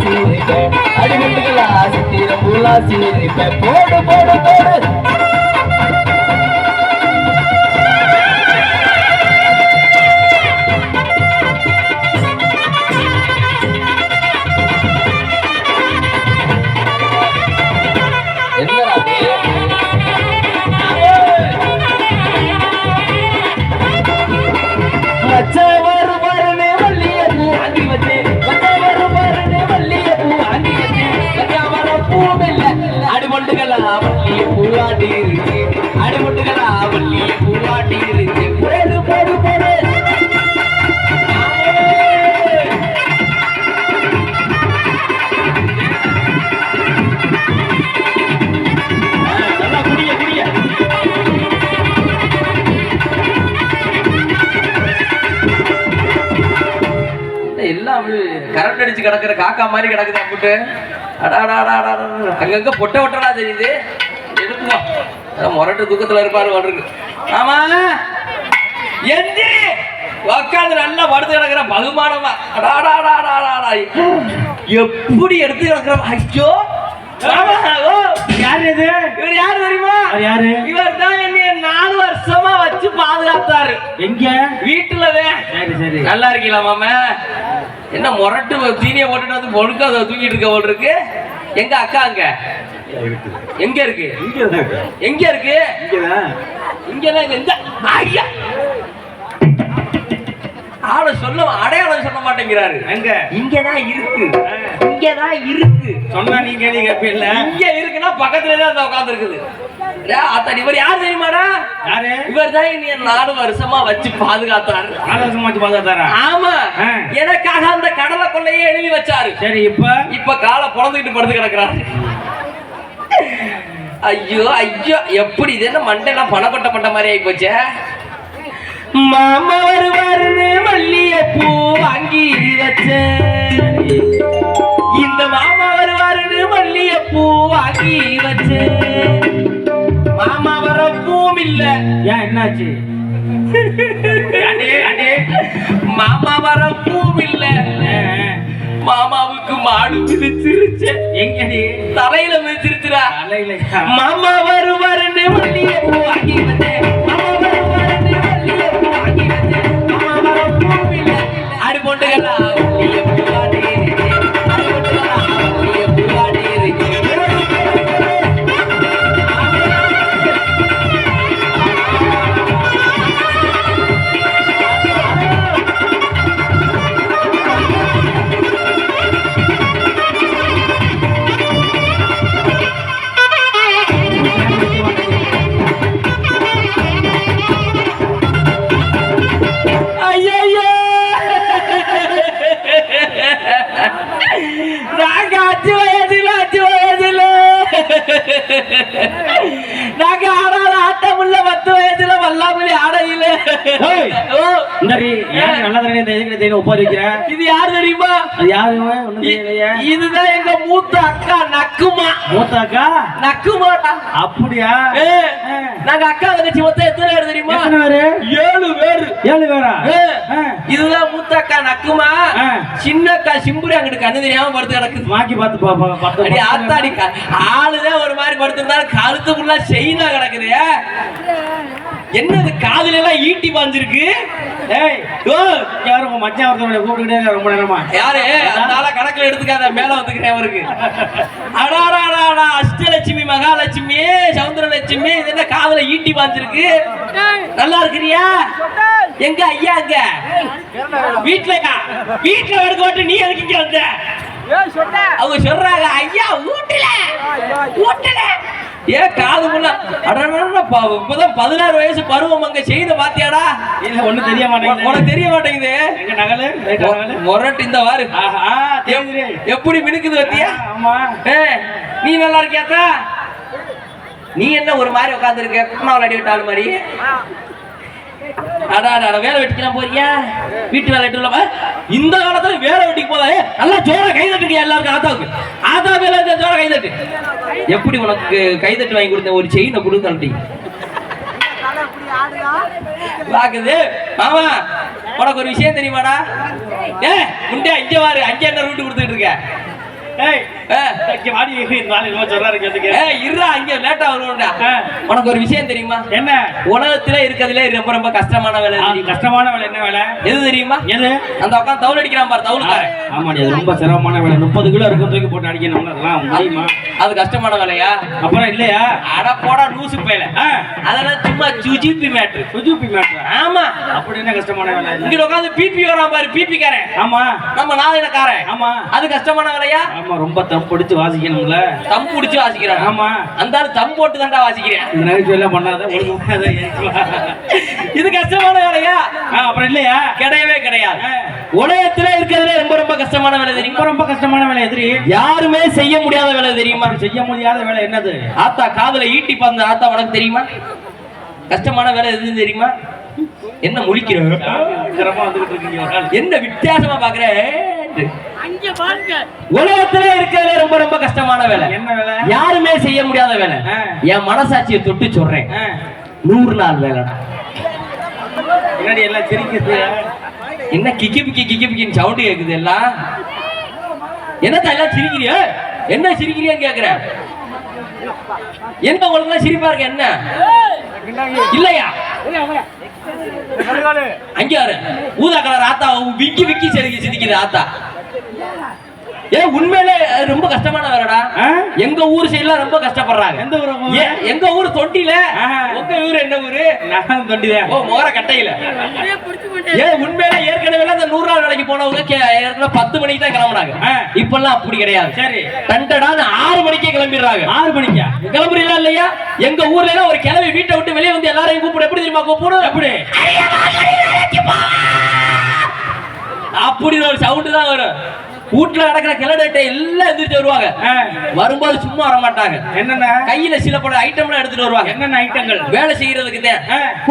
சீரிப்பேன் அடிமட்டுகளா சித்திரம் பூலா சீரிப்பேன் போடு போடு போடு. காக்கா மாதிரி கிடக்குது அம்பிட்டு அங்கங்க பொட்டை ஒட்டடா தெரியுது. எடுக்குவா முரட்டு தூக்கத்துல இருப்பாரு வர்றது ஆமா? எந்தி! உக்காந்து நல்லா படுத்து கிடக்குற பகுமானமா எப்படி எடுத்து கிடக்குற? ஐயோ! யார் இது இவர் யாரு தெரியுமா? யாரு? இவர் தான் என்னைய நாலு வருஷமா வச்சு பாதுகாத்தாரு. எங்க? வீட்டுலதான் சரி சரி. நல்லா இருக்கீங்களா மாமா? என்ன முரட்டு தீனியை போட்டுட்டு வந்து பொழுக்க அதை தூக்கிட்டு இருக்க போல் இருக்கு? எங்க அக்கா அங்க? எங்க இருக்கு? எங்க இருக்கு? இங்கதான். இங்க எங்க ஐயா! ஆளை சொல்ல அடையாளம் சொல்ல மாட்டேங்கிறாரு. எங்க? இங்கதான் இருக்கு. இங்கதான் இருக்கு. சொன்னா நீ கேள்வி கேட்பீல்ல இங்க இருக்குன்னா பக்கத்துல தான் உட்கார்ந்து இருக்குது அத்தன் இவர் யார் தெரியுமாடா? யாரு? இவர் தான் என்னைய நாலு வருஷமா வச்சு பாதுகாத்தாரு. ஆலோசனை வச்சு பார்த்தா ஆமா. எனக்காக அந்த கடலை கொள்ளையே எழுதி வச்சாரு. சரி இப்ப? இப்ப காலை பொழந்துக்கிட்டு படுத்து கிடக்குறாரு. ஐயோ ஐயோ எப்படி இது? என்ன மண்டெல்லாம் பணப்பட்ட பட்ட மாதிரி ஆகி போச்சே? மாமா வருவாருன்னு மல்லிய பூ வாங்கி வச்சேன். இந்த மாமா வருவாருன்னு மல்லிய பூ வாங்கி வச்சேன் மாமா வர பூவும் இல்ல. ஏன் என்னாச்சு? அடே, அடே. மாமா வர பூவும் இல்ல. மாமாவுக்கு மாடு மிதிச்சிருச்சு எங்கடி? தலையில மிதிச்சிருச்சுடா மாமா வருவாருன்னு மல்லிய பூ வாங்கி வச்சேன் வைக்கிற இது யார் தெரியுமா? அது யாரு இதுதான் எங்க மூத்த அக்கா நக்குமா. மூத்தாக்கா நக்குமாடா. அப்படியா? ஏ, ஆ. நாங்க அக்கா தங்கச்சி மொத்தம் எத்தனை பேர் தெரியுமா? ஏழு பேரு. ஏழு பேரா. இதுதான் மூத்த அக்கா நக்குமா. சின்ன அக்கா சிம்புரி அங்கிட்டு கண்ணு தெரியாம படுத்து கிடக்குது. மாக்கி பார்த்து பாப்பா ஆத்தாடி ஆளுதான் ஒரு மாதிரி படுத்திருந்தாலும் கழுத்து ஃபுல்லா செயினா கிடக்குது. என்னது காதுல எல்லாம் ஈட்டி பாஞ்சிருக்கு ஏய் ஓ, யாரும் உங்க மச்சான் கூப்பிட்டுக்கிட்டே ரொம்ப நேரமா. யாரு? அந்த ஆளை கணக்குல எடுத்துக்காத மேல வந்துக்கிறேன் அவருக்கு. அடாடாடாடா அஷ்டலட்சுமி மகாலட்சுமி சவுந்தரலட்சுமி இது என்ன காதுல ஈட்டி பாஞ்சிருக்கு நல்லா இருக்கிறியா? எங்க ஐயா அங்க? வீட்லயா வீட்டுல எடுக்க விட்டு நீ எதுக்கு இங்க வந்த? அவங்க சொல்றாங்க ஐயா வீட்டுல வீட்டுல ஏன் காது முள்ள அடடா பாவம் இப்பதான் பதினாறு வயசு பருவம் அங்க செய்த பாத்தியாடா? இல்ல ஒண்ணும் தெரிய மாட்டேங்குது. உனக்கு தெரிய மாட்டேங்குது? எங்க நகலு? ரைட்டா நகலு? முரட்டு இந்த வாரு. எப்படி மினுக்குது வத்தியா ஆமா. ஏய், நீ நல்லா இருக்கியாத்தா? நீ என்ன ஒரு மாதிரி உட்காந்துருக்க குணாவில் அடி விட்டாள் மாதிரி. அடா அடா, வேலை வெட்டிக்கலாம் போறியா? வீட்டு வேலை வெட்டி இல்லாம இந்த காலத்துல வேலை வெட்டிக்கு போதா நல்லா ஜோர கை எல்லாருக்கும். ஆத்தாவுக்கு. ஆத்தா வேலை ஜோர கைதட்டு எப்படி உனக்கு கை தட்டு வாங்கி கொடுத்தேன்? ஒரு செயினை கொடுத்து தள்ளி பாக்குது ஆமா உனக்கு ஒரு விஷயம் தெரியுமாடா? ஏ முண்டே அஞ்சு வாரு அஞ்சு என்ன ரூட்டு கொடுத்துட்டு இருக்க. உனக்கு ஒரு விஷயம் தெரியுமா? என்ன? உலகத்துல இருக்கிறதுல ரொம்ப ரொம்ப கஷ்டமான வேலை? கஷ்டமான வேலை என்ன வேலை? எது தெரியுமா? எது? அந்த உட்காந்து தவுள் அடிக்கிறான் பாரு தவுளுக்காரன் ஆமாடி அது ரொம்ப சிரமமான வேலை. முப்பது கிலோ இருக்கும் தூக்கி போட்டு அடிக்கணும். அதெல்லாம் முடியுமா? அது கஷ்டமான வேலையா? அப்புறம் இல்லையா? அட போடா லூசு பேல அதெல்லாம் சும்மா சுஜிபி மேட்ரு சுஜுப்பி மேட்ரா ஆமா. அப்படி என்ன கஷ்டமான வேலை? இங்க உட்காந்து பிபி வரான் பாரு பிபி காரன். ஆமா. நம்ம நாதனக்காரன். ஆமா. அது கஷ்டமான வேலையா? ஆமா ரொம்ப தம் பிடிச்சு வாசிக்கணும்ல. தம் புடிச்சு வாசிக்கிறான். ஆமா. அந்த தம் போட்டு தான்டா வாசிக்கிறேன். இந்த நகைச்சுவை எல்லாம் பண்ணாத. இது கஷ்டமான வேலையா? அப்புறம் இல்லையா? கிடையவே கிடையாது. உலகத்துல இருக்கிறதுல ரொம்ப ரொம்ப கஷ்டமான வேலை தெரியுமா? ரொம்ப கஷ்டமான வேலை எதிரி. யாருமே செய்ய முடியாத வேலை தெரியுமா? செய்ய முடியாத வேலை என்னது? ஆத்தா காதுல ஈட்டி பாந்த ஆத்தா உனக்கு தெரியுமா? கஷ்டமான வேலை எதுன்னு தெரியுமா? என்ன முழிக்கிற? பயங்கரமா வந்துகிட்டு இருக்கீங்க ஒரு ஆள். என்ன வித்தியாசமா பாக்குற? உலகத்துல இருக்கிறதுல ரொம்ப ரொம்ப கஷ்டமான வேலை. என்ன வேலை? யாருமே செய்ய முடியாத வேலை. என் மனசாட்சியை தொட்டு சொல்றேன். நூறு நாள் வேலைடா. பின்னாடி எல்லாம் சிரிக்குது என்ன கிக்கி பிக்கி கிக்கி பிக்கின்னு சவுண்டு கேக்குது எல்லாம்? என்னத்த எல்லாம் சிரிக்கிறிய? என்ன சிரிக்கிறியான்னு கேக்குறேன் என்ன உங்களுக்கு சிரிப்பா இருக்கு என்ன? இல்லையா? அங்க ஊதா கலர் ஆத்தா விக்கி விக்கி சிரிக்கி சிரிக்குது ஆத்தா. ஏ உண்மையிலே அது ரொம்ப கஷ்டமான வேலைடா ஆ? எங்க ஊர் சைடுலாம் ரொம்ப கஷ்டப்படுறாங்க. எந்த ஊரு எங்க ஊர் தொட்டில. உங்க ஊர் என்ன ஊரு? நான் தொண்டிதான். ஓ மோர கட்டையில. ஏ உண்மையில ஏற்கனவே அந்த நூறு நாள் வேலைக்கு போனவங்க கே- ஏற்கனவே பத்து மணிக்கு தான் கிளம்புறாங்க ஆ. இப்பெல்லாம் அப்படி கிடையாது. சரி. டண்டடான்னு ஆறு மணிக்கே கிளம்பிடுறாங்க. ஆறு மணிக்கா? கிளம்புறீங்களா இல்லையா? எங்க ஊர்ல எல்லாம் ஒரு கிளம்பி வீட்டை விட்டு வெளியே வந்து எல்லாரையும் கூப்பிடு. எப்படி தெரியுமா கூப்பிடும் எப்படி? அப்படி ஒரு சவுண்டு தான் வரும். வீட்டுல நடக்கிற கிளடட்டை எல்லாம் எந்திரிச்சு வருவாங்க. வரும்போது சும்மா வர மாட்டாங்க என்னென்ன? கையில சில பல ஐட்டம்லாம் எடுத்துட்டு வருவாங்க. என்னென்ன ஐட்டங்கள் வேலை செய்யறதுக்கு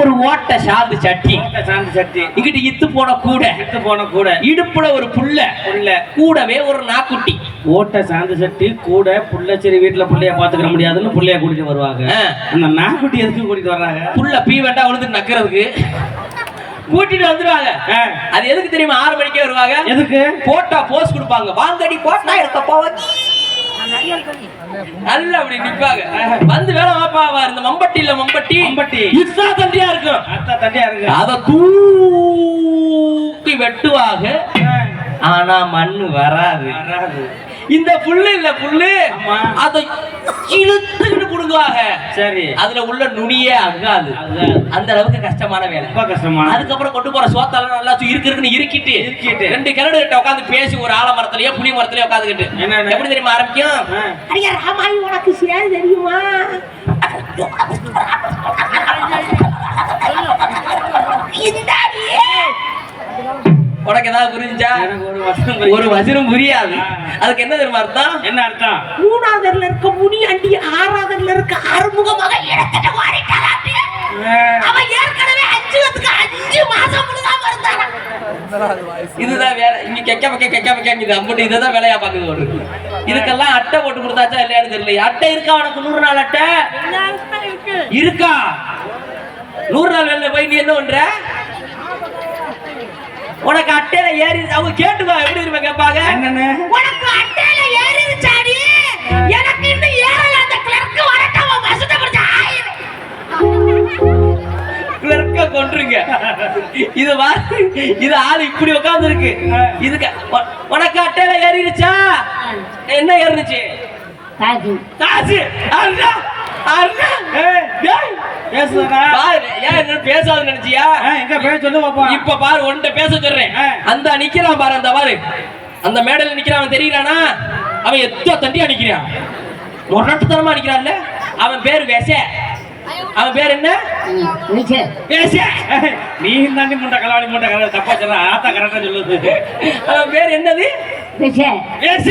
ஒரு ஓட்ட சாந்து சட்டி. சாந்து சட்டி. இங்கிட்டு இத்து போன கூட. எடுத்து போன கூட. இடுப்புல ஒரு புல்ல. புள்ள கூடவே ஒரு நாக்குட்டி. ஓட்டை சாந்து சட்டி கூட புள்ளச்சேரி வீட்டுல புள்ளைய பாத்துக்கிற முடியாதுன்னு புள்ளைய கூட்டிட்டு வருவாங்க. அந்த நாக்குட்டி எதுக்கு கூட்டிட்டு வர்றாங்க? புல்ல பீ வேண்டா உழுது நக்கிறதுக்கு. கூட்டிட்டு வந்துருவாங்க. அது எதுக்கு தெரியுமா? ஆறு மணிக்கே வருவாங்க. எதுக்கு? போட்டா போஸ் கொடுப்பாங்க. வாங்கடி போட்டா போவாங்க நல்ல அப்படி நிப்பாங்க. வந்து வேலை வாப்பாவா இந்த மம்பட்டியில மம்பட்டி. மம்பட்டி. இத்தா தண்டியா இருக்கும். அத்தா தண்டியா இருக்கு. அத தூக்கி வெட்டுவாங்க. ஆனா மண்ணு வராது. வராது. இந்த புல்லு இல்ல புல்லு. அதை இழுத்துக்கிட்டு புடுங்குவாங்க சரி அதுல உள்ள நுனியே அங்காது. அந்த அளவுக்கு கஷ்டமான வேலை ரொம்ப கஷ்டமா அதுக்கப்புறம் கொண்டு போற சோத்தெல்லாம் நல்லா இருக்கு இருக்குன்னு இருக்கிட்டு இருக்கிட்டு. ரெண்டு கிணறு கிட்ட உட்காந்து பேசி ஒரு ஆலமரத்திலயோ புளி மரத்திலயோ உட்காந்துக்கிட்டு என்னன்னு? எப்படி தெரியுமா ஆரம்பிக்கும். அடியா ராமாயி உனக்கு சேர் தெரியுமா இந்தாடி. உனக்கு ஏதாவது புரிஞ்சா ஒரு வசனம் புரியாது. அதுக்கு என்ன தெரியுமா அர்த்தம்? என்ன அர்த்தம்? மூணாவதுல இருக்க முனியாண்டி ஆறாவதுல இருக்க ஆறுமுகமாக இடத்திட்ட மாறிட்டாராண்டி ஆ, அவன் ஏற்கனவே அஞ்சு மாசம் முழுகாம இருந்தானா இதுதான் வேலை. இங்க கெக்க பக்க கெக்க பக்க அம்பட்டு இதுதான் வேலையா பாக்குது ஒரு. இதுக்கெல்லாம் அட்டை போட்டு கொடுத்தாச்சா இல்லையான்னு தெரியல அட்டை இருக்கா உனக்கு? நூறு நாள் அட்டை? இருக்கா? நூறு நாள் வேலையில போய் நீ என்ன பண்ற? உனக்கு அட்டையில ஏறி அவங்க கேட்டுக்கோ எப்படி இருப்ப கேட்பாங்க என்னன்னு? உனக்கு அட்டையில ஏறிடுச்சாடி எனக்கு இன்னும் ஏறல. அந்த கிளர்க் வரட்டும் வசத ஆயிரம் கிளர்க்க கொன்றுங்க. இது வா இது ஆள் இப்படி உட்கார்ந்து இருக்கு இதுக்கு உனக்கு அட்டையில ஏறிடுச்சா என்ன ஏறிடுச்சு காசு. காசு. அண்ணா அண்ணா. ஏய், டேய், பேசுதானா பாரு ஏன் என்ன பேசாத நினைச்சியா? எங்க பேர் சொல்லு பாப்போம் இப்ப பாரு உன்கிட்ட பேச சொல்றேன். அந்த நிக்கிறான் பாரு அந்த பாரு. அந்த மேடையில நிக்கிறான் அவன் தெரியறானா? அவன் எத்தோ தண்டியா நிக்கிறான். முரட்டுத்தனமா நிக்கிறான்ல. அவன் பேர் வெச. அவன் பேர் என்ன? ஏய், நீ தாண்டி முண்டை கலவாணி முண்டை கலவாணி. தப்பா சொல்ற. ஆத்தா கரெக்டா சொல்லுது. அவன் பேர் என்னது? விசே. வெச.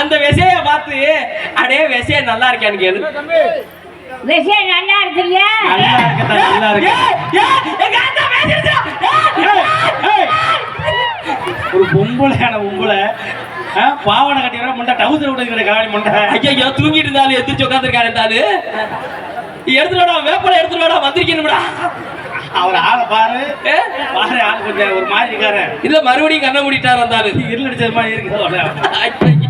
அந்த வெசைய பார்த்து அடே வெசைய நல்லா இருக்கான்னு கேளு. விசே நல்லா இருக்குல்ல நல்லா இருக்கா நல்லா இருக்கு. ஒரு பொம்பளையான பொம்பளை பாவாடை கட்டி முண்டை டவுசர் விடுங்கிற கலவாணி முண்டை. ஐயோ தூங்கிட்டு இருந்தாலும் எந்திரிச்சு உட்காந்துருக்காரு இருந்தாலும் எடுத்துடா வேப்பலை எடுத்துடா வந்திருக்கணும்டா அவர் ஆளை பாரு. ஏ? பாரு ஆள் கொஞ்சம் ஒரு மாதிரி இருக்காரு. இல்ல மறுபடியும் கண்ண மூடிட்டார் வந்தாரு இருள் அடிச்சது மாதிரி இருக்கு.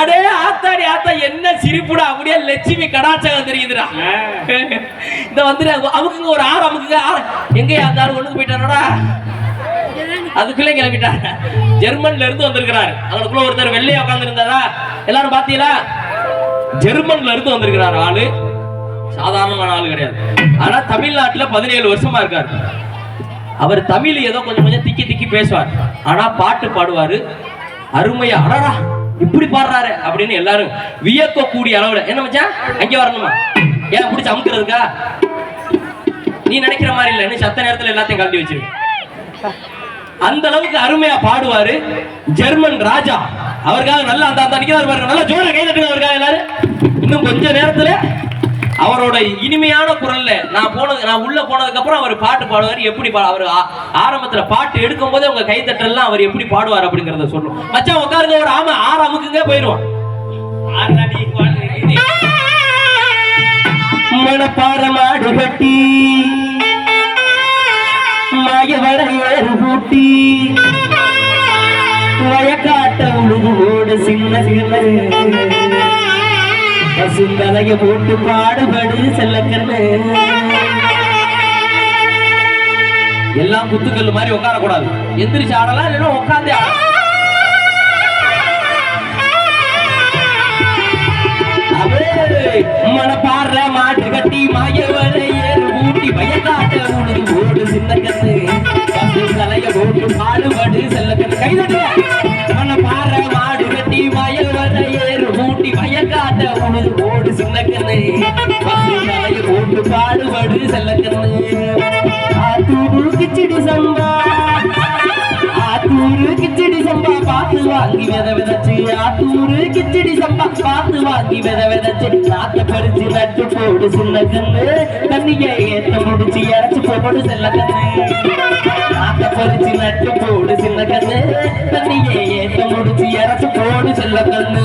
அடே ஆத்தாடி ஆத்தா என்ன சிரிப்புடா. அப்படியே லட்சுமி கடாச்சகம் தெரியுதுடா. இந்த வந்துட்டு அமுக்குங்க ஒரு ஆறு அமுக்குங்க ஆறு. எங்கேயா அந்த ஆறு ஒண்ணுக்கு போயிட்டானோடா அதுக்குள்ளே கிளம்பிட்டாங்க ஜெர்மன்ல இருந்து வந்திருக்கிறாரு. அவனுக்குள்ள ஒருத்தர் வெள்ளையா உட்கார்ந்து இருந்தாரா எல்லாரும் பாத்தீங்களா? ஜெர்மன்ல இருந்து வந்திருக்கிறார் ஆளு. சாதாரணமான ஆளு கிடையாது. ஆனா தமிழ்நாட்டுல பதினேழு வருஷமா இருக்காரு. அவர் தமிழ் ஏதோ கொஞ்சம் கொஞ்சம் திக்கி திக்கி பேசுவார். ஆனா பாட்டு பாடுவாரு. அருமையா அடடா. இப்படி பாடுறாரு அப்படின்னு எல்லாரும் வியக்கக்கூடிய அளவுல. என்ன மச்சான் அங்கே வரணுமா? ஏன் பிடிச்சி அமுக்குறதுக்கா? நீ நினைக்கிற மாதிரி இல்ல. நீ சத்த நேரத்துல எல்லாத்தையும் கலட்டி வச்சிரு. அந்த அளவுக்கு அருமையா பாடுவாரு ஜெர்மன் ராஜா. அவருக்காக நல்லா அந்த அந்த நிக்கிறாரு பாருங்க. நல்லா ஜோர கை தட்டுங்க அவருக்காக எல்லாரும். இன்னும் கொஞ்ச நேரத்துல அவரோட இனிமையான குரல்ல நான் போனது நான் உள்ள போனதுக்கு அப்புறம் அவர் பாட்டு பாடுவார். எப்படி பா அவர் ஆ- ஆரம்பத்துல பாட்டு எடுக்கும் போதே உங்க கை தட்டலாம் அவர் எப்படி பாடுவார் அப்படிங்கறத சொல்லும். மச்சான் உட்காருங்க ஒரு ஆமா ஆறு அமுக்குங்க வாழ்றீங்க. மணப்பாற மாடு கட்டி மாயவர ஏறு பூட்டி வயக்காட்ட உழுது ஓடு சின்ன சின்ன. சிந்தனைய போட்டு பாடுபடு செல்லக்கண்ணு. எல்லாம் குத்துக்கல் மாதிரி உட்காரக்கூடாது. எந்திரிச்சு ஆடலாம் இல்லைன்னா உட்காந்து ஆடலாம். மனப்பாற மாட்டு கட்டி மாயவரை ஏறு ஊட்டி பயக்காட்ட உனது ஓடு சிந்தக்கத்து தலைய போட்டு பாடுபடு செல்ல கைதட்டு மனப்பாடுற மாடு கட்டி மாயவரை ஏறு ஊட்டி பயக்காட்ட உனது ஓடு சின்ன கண்ணு போட்டு பாடுபாடு செல்ல கண்ணு ஆத்தூரு கிச்சடி சம்பா. ஆத்தூரு கிச்சடி சம்பா பார்த்து வாங்கி வித விதச்சு. ஆத்தூரு கிச்சடி சம்பா பார்த்து வாங்கி வித விதச்சு. நாத்த பறிச்சு நட்டு போடு சின்ன கண்ணு தண்ணிய ஏத்த முடிச்சு இறச்சு போடு செல்ல கண்ணு நாத்த பறிச்சு நட்டு போடு சின்ன கண்ணு தண்ணிய ஏத்த முடிச்சு இறச்சு போடு செல்ல கண்ணு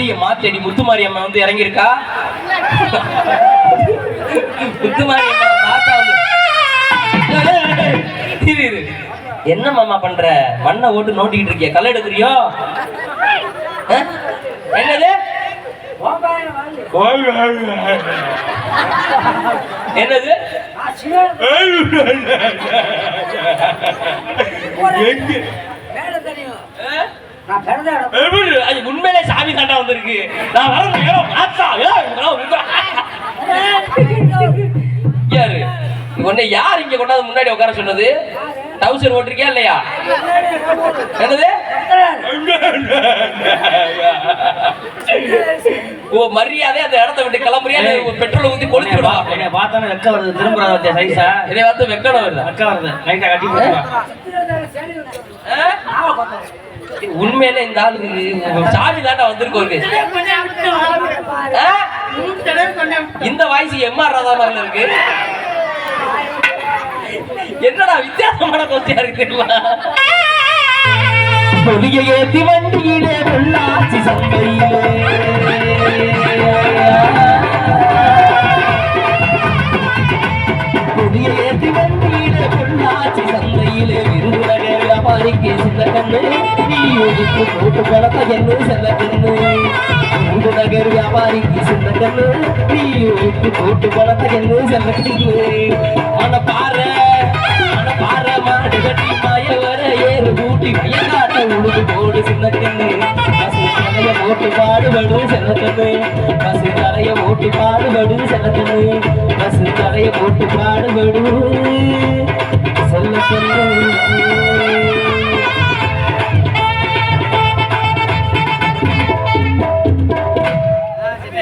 அடிய மாத்தடி முத்துமாரி அம்மா வந்து. இறங்கியிருக்கா முத்துமாரி. என்ன மாமா பண்ற? மண்ணை ஓட்டு நோட்டிக்கிட்டு இருக்கிய? களை எடுக்கிறியோ? என்னது? என்னது? எங்க? உண்மையிலே சாமி தாண்டா வந்திருக்கு. நான் வர நேரம் பார்த்தா ஏய், இதெல்லாம் உங்க- யாரு? உன்னை யார் இங்க கொண்டாந்து முன்னாடி உட்கார சொன்னது? டவுசர் ஓட்டிருக்கியா இல்லையா? என்னது? ஓ மரியாதை அந்த இடத்த விட்டு கிளம்புறியா? பெட்ரோல் ஊத்தி கொளுத்தி உன்னைய விடுவா? பா- உன்னைய பார்த்தானே வெக்க வருது. திரும்புறத சைஸா இதை வந்து வெக்கடம் வருதா? வெக்க வருது. லைட்டா கட்டி? உண்மையில இந்த ஆளுக்கு சாமி தாண்டா வந்திருக்கோங்க இந்த வாய்ஸ் எம்ஆர் ராதா மாதிரில இருக்கு. என்னடா வித்தியாசமான கொஸ்டியா இருக்கு தெரியுமா? பொலிய ஏத்தி வண்டியிலே பொள்ளாச்சி சந்தையிலே. புதிய ஏத்தி வண்டியிலே பொள்ளாச்சி சந்தையிலே விருதுநகர் வியாபாரிக்கு சில கண்ணு நீ ஒதுக்கு போட்டு பழத்த என்ன செல்ல கண்ணு மூன்று நகர் வியாபாரிக்கு சில கண்ணு நீ ஒதுக்கு போட்டு பழத்த என்ன செல்ல கண்ணு மன பாரு மன பாரு மாடு கட்டி மாய வர ஏறு கூட்டி கைய காட்ட உழுது போடு சின்ன கண்ணு ஓட்டு பாடுபடு பாடுபடு பசு தலைய போட்டு பாடுபடு செல்லக்கண்ணு பசு தலைய ஓட்டு பாடுபடு செல்லக்கண்ணு